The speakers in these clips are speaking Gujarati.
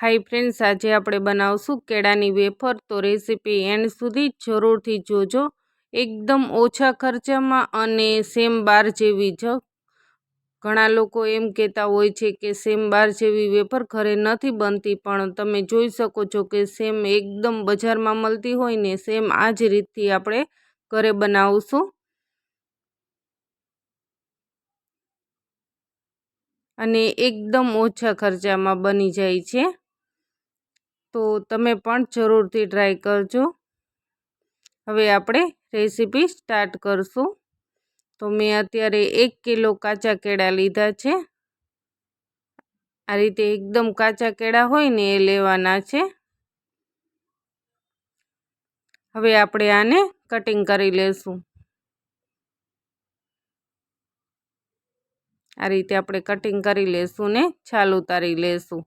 હાઈ ફ્રેન્ડ્સ, આજે આપણે બનાવશું કેળાની વેફર. તો રેસીપી એન્ડ સુધી જરૂરથી જોજો. એકદમ ઓછા ખર્ચામાં અને સેમ બાર જેવી જ. ઘણા લોકો એમ કહેતા હોય છે કે સેમ બાર જેવી વેફર ઘરે નથી બનતી, પણ તમે જોઈ શકો છો કે સેમ એકદમ બજારમાં મળતી હોય ને સેમ આ જ રીતથી આપણે ઘરે બનાવશું. અને એકદમ ઓછા ખર્ચામાં બની જાય છે. તો તમે પણ જરૂરથી ટ્રાય કરજો. હવે આપણે રેસીપી સ્ટાર્ટ કરશું. તો મેં અત્યારે એક કિલો કાચા કેળા લીધા છે. આ રીતે એકદમ કાચા કેળા હોય ને એ લેવાના છે. હવે આપણે આને કટિંગ કરી લેશું. આ રીતે આપણે કટિંગ કરી લેશું ને છાલ ઉતારી લેશું.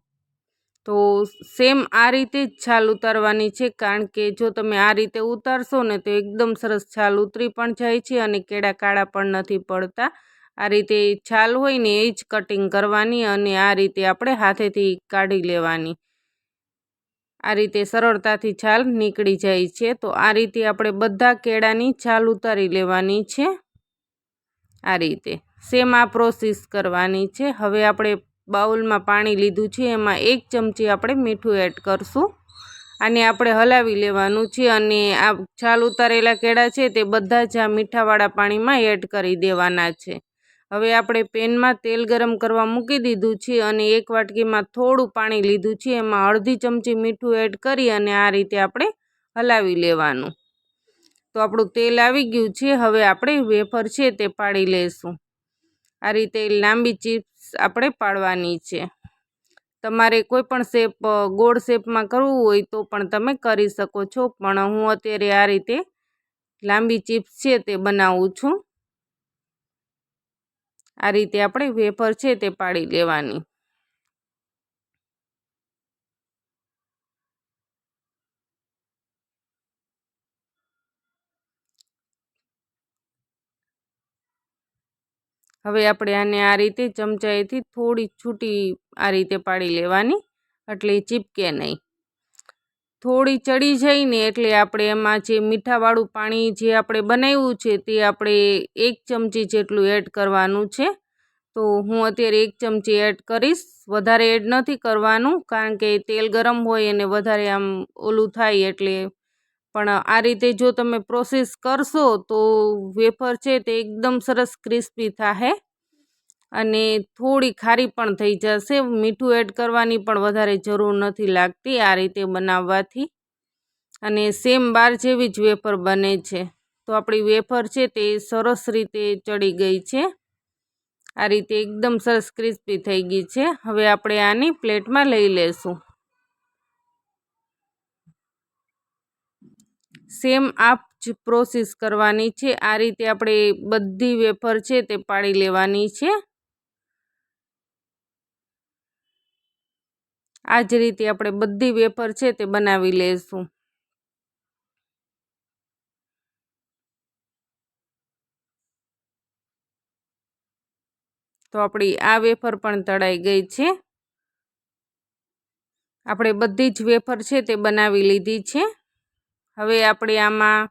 તો સેમ આ રીતે જ છાલ ઉતારવાની છે, કારણ કે જો તમે આ રીતે ઉતારશો ને તો એકદમ સરસ છાલ ઉતરી પણ જાય છે અને કેળા કાળા પણ નથી પડતા. આ રીતે છાલ હોય ને એ જ કટિંગ કરવાની અને આ રીતે આપણે હાથેથી કાઢી લેવાની. આ રીતે સરળતાથી છાલ નીકળી જાય છે, તો આ રીતે આપણે બધા કેળાની છાલ ઉતારી લેવાની છે. આ રીતે સેમ આ પ્રોસેસ કરવાની છે. હવે આપણે બાઉલમાં પાણી લીધું છે, એમાં એક ચમચી આપણે મીઠું એડ કરશું. આને આપણે હલાવી લેવાનું છે અને આ છાલ ઉતારેલા કેળા છે તે બધા જ આ મીઠાવાળા પાણીમાં એડ કરી દેવાના છે. હવે આપણે પેનમાં તેલ ગરમ કરવા મૂકી દીધું છે અને એક વાટકીમાં થોડું પાણી લીધું છે, એમાં અડધી ચમચી મીઠું એડ કરી અને આ રીતે આપણે હલાવી લેવાનું. તો આપણું તેલ આવી ગયું છે, હવે આપણે વેફર છે તે પાડી લઈશું આ રીતે લાંબી ચિપ્સ આપણે પાડવાની છે. તમારે કોઈ પણ શેપ ગોળ શેપમાં કરવું હોય તો પણ તમે કરી શકો છો. પણ હું અત્યારે આ રીતે લાંબી ચિપ્સ છે તે બનાવું છું. આ રીતે આપણે વેફર છે તે પાડી લેવાની. હવે આપણે આને આ રીતે ચમચાએથી થોડી છૂટી આ રીતે પાડી લેવાની, એટલે ચીપકે નહીં. થોડી ચડી જાય ને એટલે આપણે એમાં જે મીઠાવાળું પાણી જે આપણે બનાવ્યું છે તે આપણે એક ચમચી જેટલું એડ કરવાનું છે. તો હું અત્યારે એક ચમચી એડ કરીશ. વધારે એડ નથી કરવાનું કારણ કે તેલ ગરમ હોય અને વધારે આમ ઓલું થાય એટલે પણ આ રીતે જો તમે પ્રોસેસ કરશો તો વેફર છે તે એકદમ સરસ ક્રિસ્પી થશે અને થોડી ખારી પણ થઈ જશે. મીઠું એડ કરવાની પણ વધારે જરૂર નથી લાગતી આ રીતે બનાવવાથી. અને સેમ બાર જેવી જ વેફર બને છે. તો આપણી વેફર છે તે સરસ રીતે ચડી ગઈ છે. આ રીતે એકદમ સરસ ક્રિસ્પી થઈ ગઈ છે. હવે આપણે આની પ્લેટમાં લઈ લેશું. સેમ આ જ પ્રોસેસ કરવાની છે. આ રીતે આપણે બધી વેફર છે તે પાડી લેવાની છે. આ જ રીતે આપણે બધી વેફર છે તે બનાવી લઈશું તો આપણી આ વેફર પણ તળાઈ ગઈ છે. આપણે બધી જ વેફર છે તે બનાવી લીધી છે. હવે આપણે આમાં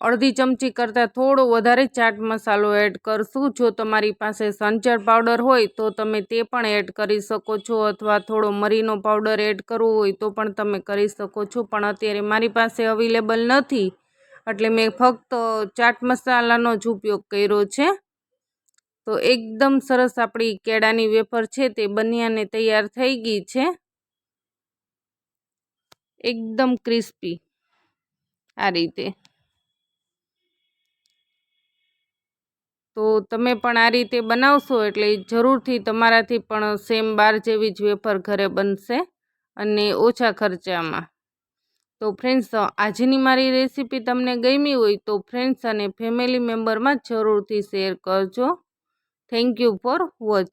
અડધી ચમચી કરતાં થોડો વધારે ચાટ મસાલો એડ કરશું. જો તમારી પાસે સંચર પાવડર હોય તો તમે તે પણ એડ કરી શકો છો અથવા થોડો મરીનો પાવડર એડ કરવો હોય તો પણ તમે કરી શકો છો. પણ અત્યારે મારી પાસે અવેલેબલ નથી, એટલે મેં ફક્ત ચાટ મસાલાનો જ ઉપયોગ કર્યો છે. તો એકદમ સરસ આપણી કેળાની વેફર છે તે બન્યાને તૈયાર થઈ ગઈ છે. એકદમ ક્રિસ્પી આ રીતે. તો તમે પણ આ રીતે બનાવશો એટલે જરૂરથી તમારાથી પણ સેમ બાર જેવી જ વેફર ઘરે બનશે અને ઓછા ખર્ચામાં. તો ફ્રેન્ડ્સ આજની મારી રેસીપી તમને ગમી હોય તો ફ્રેન્ડ્સ અને ફેમિલી મેમ્બરમાં જરૂરથી શેર કરજો. Thank you for watch